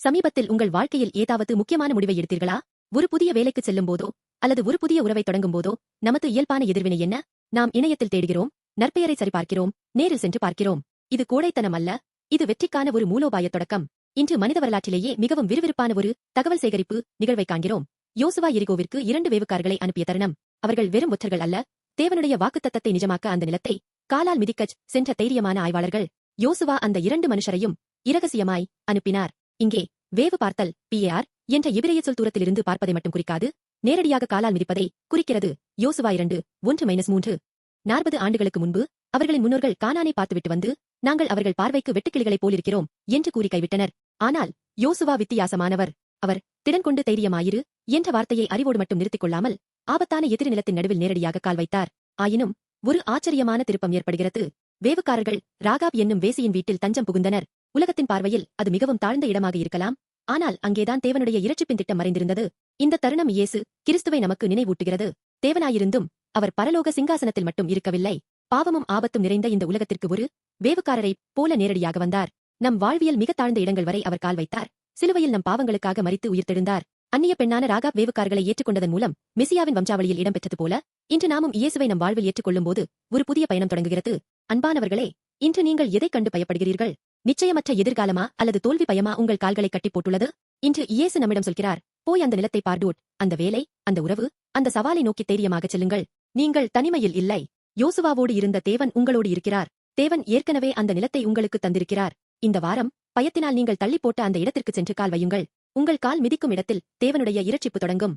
சமீபத்தில் உங்கள் வாழ்க்கையில் ஏதாவது முக்கியமான முடிவை எடுத்தீர்களா? ஒரு புதிய வேலைக்கு செல்லும் போதோ அல்லது ஒரு புதிய உறவை தொடங்கும் போதோ நமது இயல்பான எதிர்வினை என்ன? நாம் இணையத்தில் தேடுகிறோம் நற்பெயரை சரிபார்க்கிறோம் நேரில் சென்று பார்க்கிறோம். இது கோடைத்தனம் அல்ல இது வெற்றிக்கான ஒரு மூலோபாய தொடக்கம். இன்று மனித வரலாற்றிலேயே மிகவும் விறுவிறுப்பான ஒரு தகவல் சேகரிப்பு நிகழ்வை காண்கிறோம். யோசுவா எரிகோவிற்கு இரண்டு வேவுக்கார்களை அனுப்பிய தருணம். அவர்கள் வெறும் ஒற்றர்கள் அல்ல தேவனுடைய வாக்குத்தத்தத்தை நிஜமாக்க அந்த நிலத்தை காலால் மிதிக்கச் சென்ற தைரியமான ஆய்வாளர்கள். யோசுவா அந்த இரண்டு மனுஷரையும் இரகசியமாய் அனுப்பினார். இங்கே வேவு பார்த்தல் பிஏஆர் என்ற எபிரேய சொல் தூரத்திலிருந்து பார்ப்பதை மட்டும் குறிக்காது நேரடியாக காலால் மிதிப்பதை குறிக்கிறது. யோசுவா இரண்டு ஒன்று மைனஸ் மூன்று. நாற்பது ஆண்டுகளுக்கு முன்பு அவர்களின் முன்னோர்கள் கானானை பார்த்துவிட்டு வந்து நாங்கள் அவர்கள் பார்வைக்கு வெட்டுக்கிளிகளைப் போலிருக்கிறோம் என்று கூறி கைவிட்டனர். ஆனால் யோசுவா வித்தியாசமானவர். அவர் திடன் கொண்டு தைரியமாயிரு என்ற வார்த்தையை அறிவோடு மட்டும் நிறுத்திக் கொள்ளாமல் ஆபத்தான எதிர் நிலத்தின் நடுவில் நேரடியாக கால் வைத்தார். ஆயினும் ஒரு ஆச்சரியமான திருப்பம் ஏற்படுகிறது. வேவுக்காரர்கள் ராகாப் என்னும் வேசியின் வீட்டில் தஞ்சம் புகுந்தனர். உலகத்தின் பார்வையில் அது மிகவும் தாழ்ந்த இடமாக இருக்கலாம். ஆனால் அங்கேதான் தேவனுடைய இரட்சிப்பின் திட்டம் மறைந்திருந்தது. இந்த தருணம் இயேசு கிறிஸ்துவை நமக்கு நினைவூட்டுகிறது. தேவனாயிருந்தும் அவர் பரலோக சிங்காசனத்தில் மட்டும் இருக்கவில்லை. பாவமும் ஆபத்தும் நிறைந்த இந்த உலகத்திற்கு ஒரு வேவுக்காரரைப் போல நேரடியாக வந்தார். நம் வாழ்வியல் மிக தாழ்ந்த இடங்கள் வரை அவர் கால் வைத்தார். சிலுவையில் நம் பாவங்களுக்காக மறித்து உயிர்த்தெழுந்தார். அந்நிய பெண்ணான ராகா வேவுக்காரர்களை ஏற்றுக்கொண்டதன் மூலம் மெசியாவின் வம்சாவளியில் இடம்பெற்றது போல இன்று நாமும் இயேசுவை நம் வாழ்வில் ஏற்றுக்கொள்ளும் போது ஒரு புதிய பயணம் தொடங்குகிறது. அன்பானவர்களே இன்று நீங்கள் எதைக் கண்டு பயப்படுகிறீர்கள்? நிச்சயமற்ற எதிர்காலமா அல்லது தோல்வி பயமா உங்கள் கால்களை கட்டி போட்டுள்ளது? இன்று இயேசு நம்மிடம் சொல்கிறார் போய் அந்த நிலத்தை பார்டூட் அந்த வேலை அந்த உறவு அந்த சவாலை நோக்கி தைரியமாக செல்லுங்கள். நீங்கள் தனிமையில் இல்லை. யோசுவாவோடு இருந்த தேவன் உங்களோடு இருக்கிறார். தேவன் ஏற்கனவே அந்த நிலத்தை உங்களுக்கு தந்திருக்கிறார். இந்த வாரம் பயத்தினால் நீங்கள் தள்ளி போட்ட அந்த இடத்திற்கு சென்று கால் வையுங்கள். உங்கள் கால் மிதிக்கும் இடத்தில் தேவனுடைய இரட்சிப்பு தொடங்கும்.